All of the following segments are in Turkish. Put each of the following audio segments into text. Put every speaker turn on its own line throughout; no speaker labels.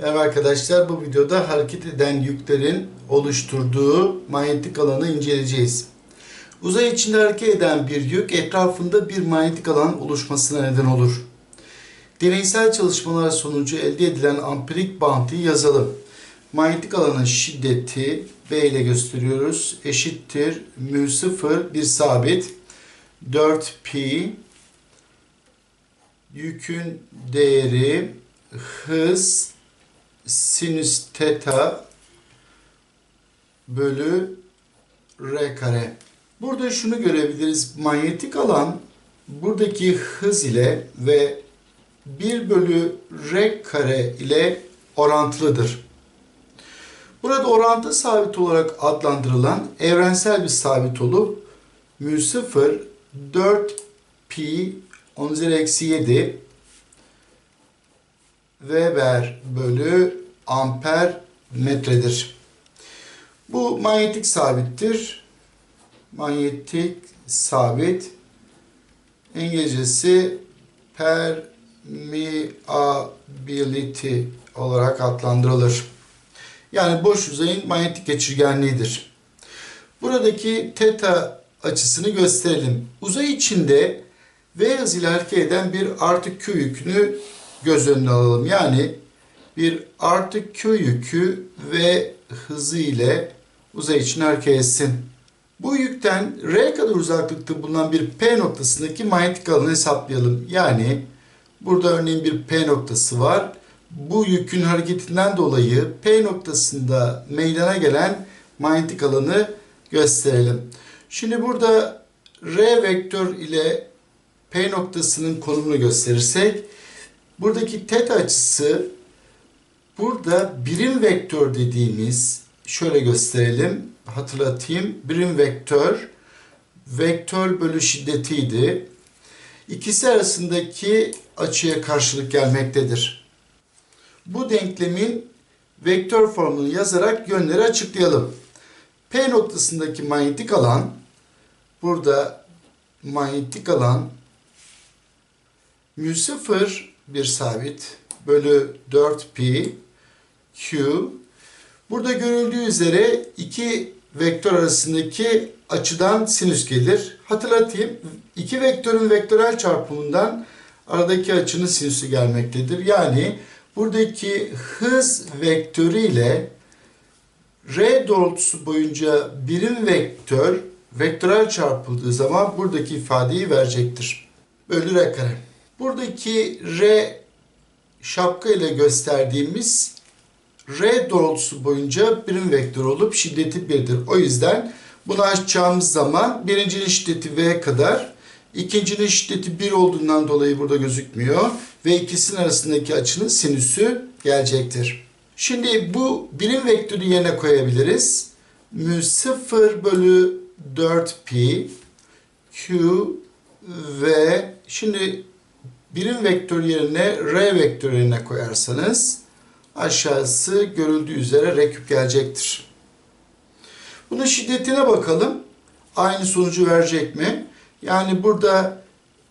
Merhaba arkadaşlar, bu videoda hareket eden yüklerin oluşturduğu manyetik alanı inceleyeceğiz. Uzay içinde hareket eden bir yük etrafında bir manyetik alan oluşmasına neden olur. Deneysel çalışmalar sonucu elde edilen ampirik bağıntıyı yazalım. Manyetik alanın şiddeti B ile gösteriyoruz. Eşittir mü 0 bir sabit 4pi yükün değeri hız sinüs teta bölü r kare. Burada şunu görebiliriz. Manyetik alan buradaki hız ile ve 1 bölü r kare ile orantılıdır. Burada orantı sabit olarak adlandırılan evrensel bir sabit olup mü 0 4 pi 10 üzeri eksi 7 Weber bölü amper metredir. Bu manyetik sabittir. Manyetik sabit İngilizcesi permeability olarak adlandırılır. Yani boş yüzeyin manyetik geçirgenliğidir. Buradaki teta açısını gösterelim. Uzay içinde V hızıyla hareket eden bir artı Q yükünü göz önüne alalım. Yani bir artı Q yükü ve hızı ile uzay için hareket etsin. Bu yükten R kadar uzaklıkta bulunan bir P noktasındaki manyetik alanı hesaplayalım. Yani burada örneğin bir P noktası var. Bu yükün hareketinden dolayı P noktasında meydana gelen manyetik alanı gösterelim. Şimdi burada R vektör ile P noktasının konumunu gösterirsek buradaki teta açısı burada birim vektör dediğimiz şöyle gösterelim hatırlatayım birim vektör vektör bölü şiddetiydi. İkisi arasındaki açıya karşılık gelmektedir. Bu denklemin vektör formunu yazarak yönleri açıklayalım. P noktasındaki manyetik alan burada manyetik alan mü 0 bir sabit bölü 4 pi q burada görüldüğü üzere iki vektör arasındaki açıdan sinüs gelir. Hatırlatayım iki vektörün vektörel çarpımından aradaki açının sinüsü gelmektedir. Yani buradaki hız vektörü ile r doğrultusu boyunca birim vektör vektörel çarpıldığı zaman buradaki ifadeyi verecektir. Bölü r kare. Buradaki R şapka ile gösterdiğimiz R doğrultusu boyunca birim vektör olup şiddeti 1'dir. O yüzden bunu açacağımız zaman birincinin şiddeti V kadar, ikincinin şiddeti 1 olduğundan dolayı burada gözükmüyor ve ikisinin arasındaki açının sinüsü gelecektir. Şimdi bu birim vektörü yerine koyabiliriz. Mü 0 bölü 4 pi Q ve şimdi birim vektör yerine r vektör yerine koyarsanız aşağısı görüldüğü üzere r küp gelecektir. Bunun şiddetine bakalım. Aynı sonucu verecek mi? Yani burada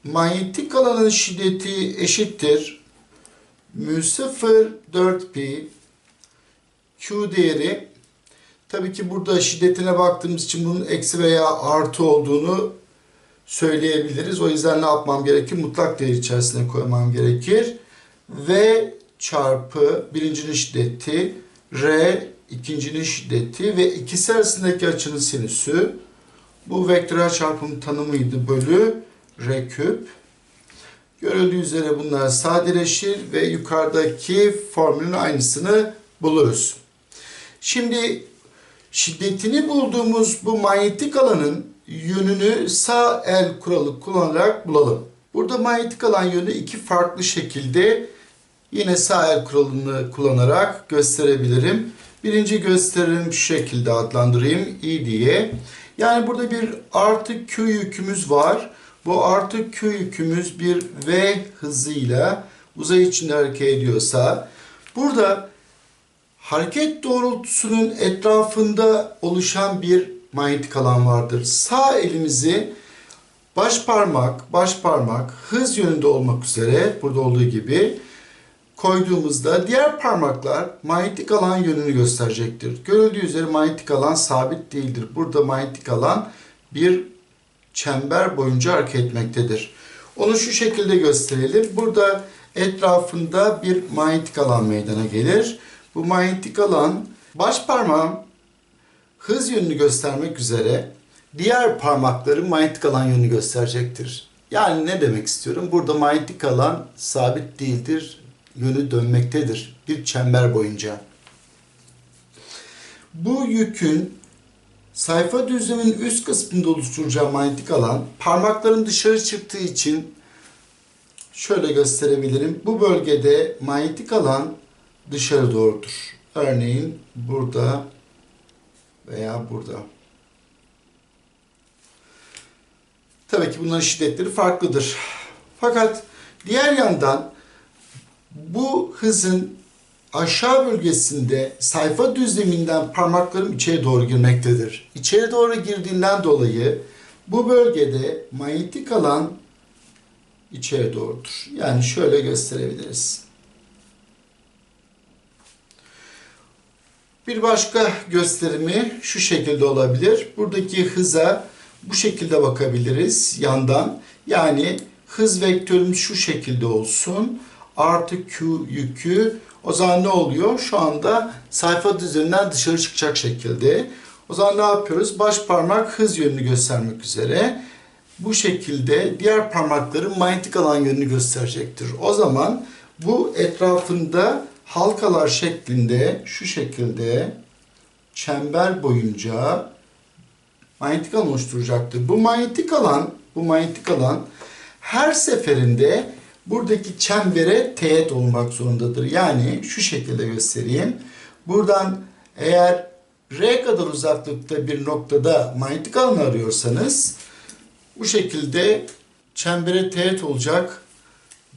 manyetik alanın şiddeti eşittir. Mü 0 4 pi Q değeri tabii ki burada şiddetine baktığımız için bunun eksi veya artı olduğunu söyleyebiliriz. O yüzden ne yapmam gerekir? Mutlak değer içerisine koymam gerekir. V çarpı birincinin şiddeti, R ikincinin şiddeti ve ikisi arasındaki açının sinüsü. Bu vektörel çarpım tanımıydı bölü R küp. Görüldüğü üzere bunlar sadeleşir ve yukarıdaki formülün aynısını buluruz. Şimdi şiddetini bulduğumuz bu manyetik alanın yönünü sağ el kuralı kullanarak bulalım. Burada manyetik alan yönü iki farklı şekilde yine sağ el kuralını kullanarak gösterebilirim. Birinci gösterim şu şekilde adlandırayım i diye. Yani burada bir artı q yükümüz var. Bu artı q yükümüz bir v hızıyla uzay içinde hareket ediyorsa burada hareket doğrultusunun etrafında oluşan bir manyetik alan vardır. Sağ elimizi baş parmak, baş parmak hız yönünde olmak üzere burada olduğu gibi koyduğumuzda diğer parmaklar manyetik alan yönünü gösterecektir. Görüldüğü üzere manyetik alan sabit değildir. Burada manyetik alan bir çember boyunca hareket etmektedir. Onu şu şekilde gösterelim. Burada etrafında bir manyetik alan meydana gelir. Bu manyetik alan baş parmağım hız yönünü göstermek üzere diğer parmakların manyetik alan yönünü gösterecektir. Yani ne demek istiyorum? Burada manyetik alan sabit değildir, yönü dönmektedir bir çember boyunca. Bu yükün sayfa düzleminin üst kısmında oluşturacağı manyetik alan parmakların dışarı çıktığı için şöyle gösterebilirim. Bu bölgede manyetik alan dışarı doğrudur. Örneğin burada veya burada. Tabii ki bunların şiddetleri farklıdır. Fakat diğer yandan bu hızın aşağı bölgesinde sayfa düzleminden parmaklarım içeri doğru girmektedir. İçeri doğru girdiğinden dolayı bu bölgede manyetik alan içeri doğrudur. Yani şöyle gösterebiliriz. Bir başka gösterimi şu şekilde olabilir. Buradaki hıza bu şekilde bakabiliriz yandan. Yani hız vektörümüz şu şekilde olsun. Artı Q yükü o zaman ne oluyor? Şu anda sayfa düzeninden dışarı çıkacak şekilde. O zaman ne yapıyoruz? Baş parmak hız yönünü göstermek üzere. Bu şekilde diğer parmakların manyetik alan yönünü gösterecektir. O zaman bu etrafında halkalar şeklinde şu şekilde çember boyunca manyetik alan oluşturacaktır. Bu manyetik alan, bu manyetik alan her seferinde buradaki çembere teğet olmak zorundadır. Yani şu şekilde göstereyim. Buradan eğer R kadar uzaklıkta bir noktada manyetik alan arıyorsanız bu şekilde çembere teğet olacak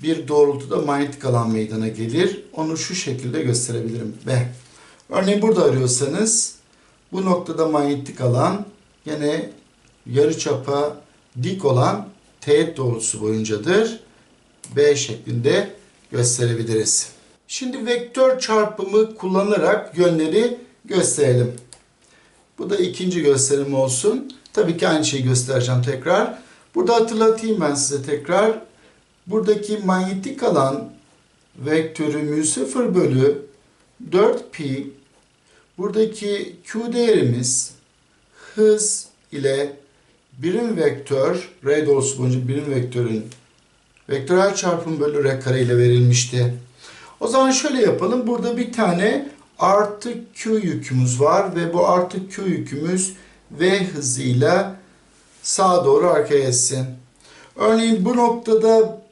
bir doğrultuda manyetik alan meydana gelir. Onu şu şekilde gösterebilirim. Ve örneğin burada arıyorsanız bu noktada manyetik alan yine yarıçapa dik olan teğet doğrultusu boyuncadır. B şeklinde gösterebiliriz. Şimdi vektör çarpımı kullanarak yönleri gösterelim. Bu da ikinci gösterim olsun. Tabii ki aynı şeyi göstereceğim tekrar. Burada hatırlatayım ben size tekrar. Buradaki manyetik alan vektörü mü 0 bölü 4pi buradaki q değerimiz hız ile birim vektör r doğrusu boyunca birim vektörün vektörel çarpım bölü r kare ile verilmişti. O zaman şöyle yapalım. Burada bir tane artı q yükümüz var ve bu artı q yükümüz v hızıyla sağa doğru hareket etsin. Örneğin bu noktada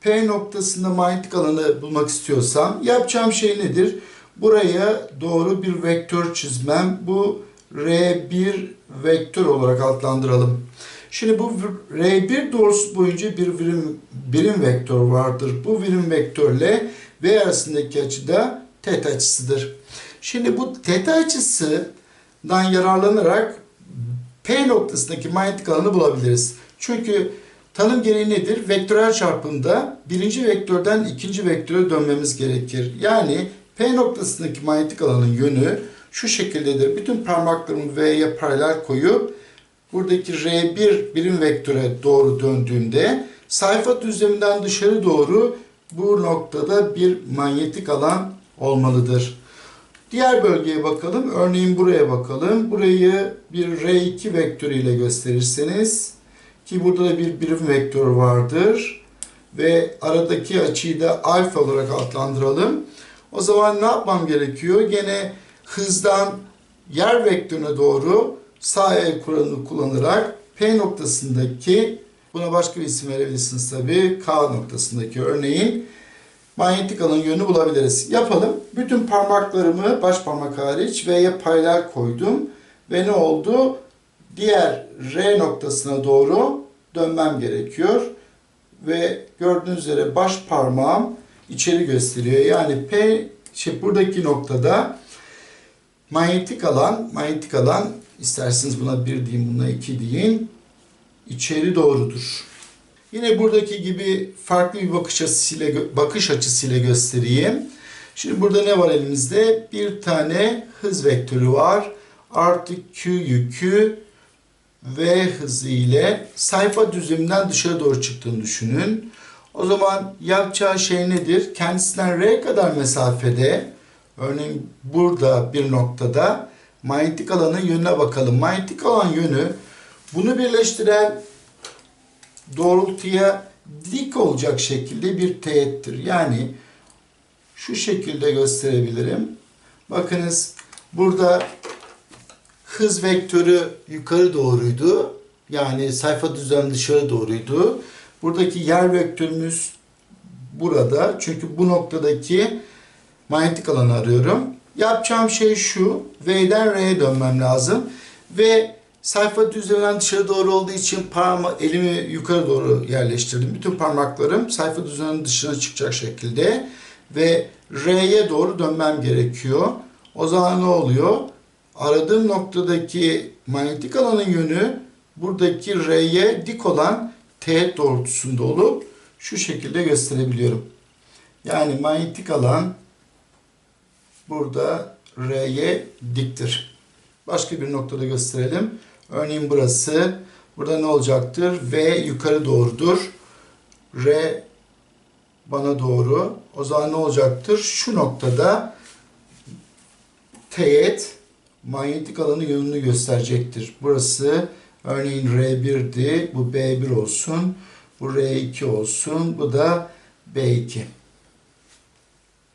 P noktasında manyetik alanı bulmak istiyorsam yapacağım şey nedir? Buraya doğru bir vektör çizmem. Bu R1 vektör olarak adlandıralım. Şimdi bu R1 doğrusu boyunca bir birim, birim vektör vardır. Bu birim vektörle V arasındaki açı da θ açısıdır. Şimdi bu θ açısından yararlanarak P noktasındaki manyetik alanı bulabiliriz. Çünkü tanım gereği nedir? Vektörel çarpımda birinci vektörden ikinci vektöre dönmemiz gerekir. Yani P noktasındaki manyetik alanın yönü şu şekildedir. Bütün parmaklarımı V'ye paralel koyup buradaki R1 birim vektöre doğru döndüğümde sayfa düzleminden dışarı doğru bu noktada bir manyetik alan olmalıdır. Diğer bölgeye bakalım. Örneğin buraya bakalım. Burayı bir R2 vektörüyle gösterirseniz ki burada da bir birim vektör vardır ve aradaki açıyı da alfa olarak adlandıralım. O zaman ne yapmam gerekiyor? Gene hızdan yer vektörüne doğru sağ el kuralını kullanarak P noktasındaki buna başka bir isim verebilirsiniz tabi K noktasındaki örneğin manyetik alan yönünü bulabiliriz. Yapalım. Bütün parmaklarımı baş parmak hariç V'ye paralel koydum. Ve ne oldu? Diğer R noktasına doğru dönmem gerekiyor. Ve gördüğünüz üzere baş parmağım içeri gösteriyor. Yani P şey buradaki noktada manyetik alan, manyetik alan isterseniz buna bir deyin, buna iki deyin. içeri doğrudur. Yine buradaki gibi farklı bir bakış açısıyla bakış açısıyla göstereyim. Şimdi burada ne var elimizde? Bir tane hız vektörü var. Artı Q yükü V hızı ile sayfa düzleminden dışarı doğru çıktığını düşünün. O zaman yapacağı şey nedir? Kendisinden R kadar mesafede, örneğin burada bir noktada manyetik alanın yönüne bakalım. Manyetik alan yönü bunu birleştiren doğrultuya dik olacak şekilde bir teğettir. Yani şu şekilde gösterebilirim. Bakınız burada hız vektörü yukarı doğruydu. Yani sayfa düzlem dışarı doğruydu. Buradaki yer vektörümüz burada. Çünkü bu noktadaki manyetik alanı arıyorum. Yapacağım şey şu. V'den R'ye dönmem lazım. Ve sayfa düzlemden dışarı doğru olduğu için parma elimi yukarı doğru yerleştirdim. Bütün parmaklarım sayfa düzleminin dışına çıkacak şekilde ve R'ye doğru dönmem gerekiyor. O zaman ne oluyor? Aradığım noktadaki manyetik alanın yönü buradaki R'ye dik olan teğet doğrultusunda olup şu şekilde gösterebiliyorum. Yani manyetik alan burada R'ye diktir. Başka bir noktada gösterelim. Örneğin burası. Burada ne olacaktır? V yukarı doğrudur. R bana doğru. O zaman ne olacaktır? Şu noktada teğet manyetik alanın yönünü gösterecektir. Burası örneğin R1'di. Bu B1 olsun. Bu R2 olsun. Bu da B2.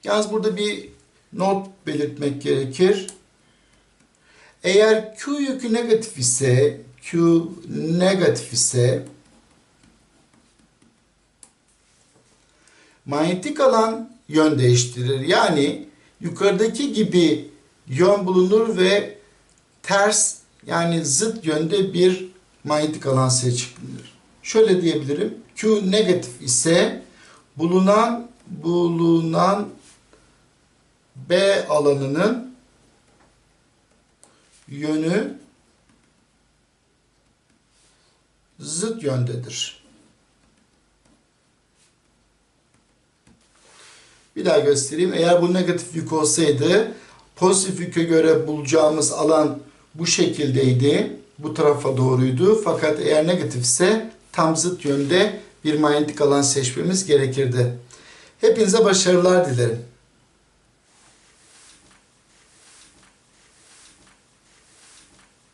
Yalnız burada bir not belirtmek gerekir. Eğer Q yükü negatif ise Q negatif ise manyetik alan yön değiştirir. Yani yukarıdaki gibi yön bulunur ve ters yani zıt yönde bir manyetik alan seçilir. Şöyle diyebilirim. Q negatif ise bulunan bulunan B alanının yönü zıt yöndedir. Bir daha göstereyim. Eğer bu negatif yük olsaydı pozitif yüke göre bulacağımız alan bu şekildeydi. Bu tarafa doğruydu. Fakat eğer negatifse tam zıt yönde bir manyetik alan seçmemiz gerekirdi. Hepinize başarılar dilerim.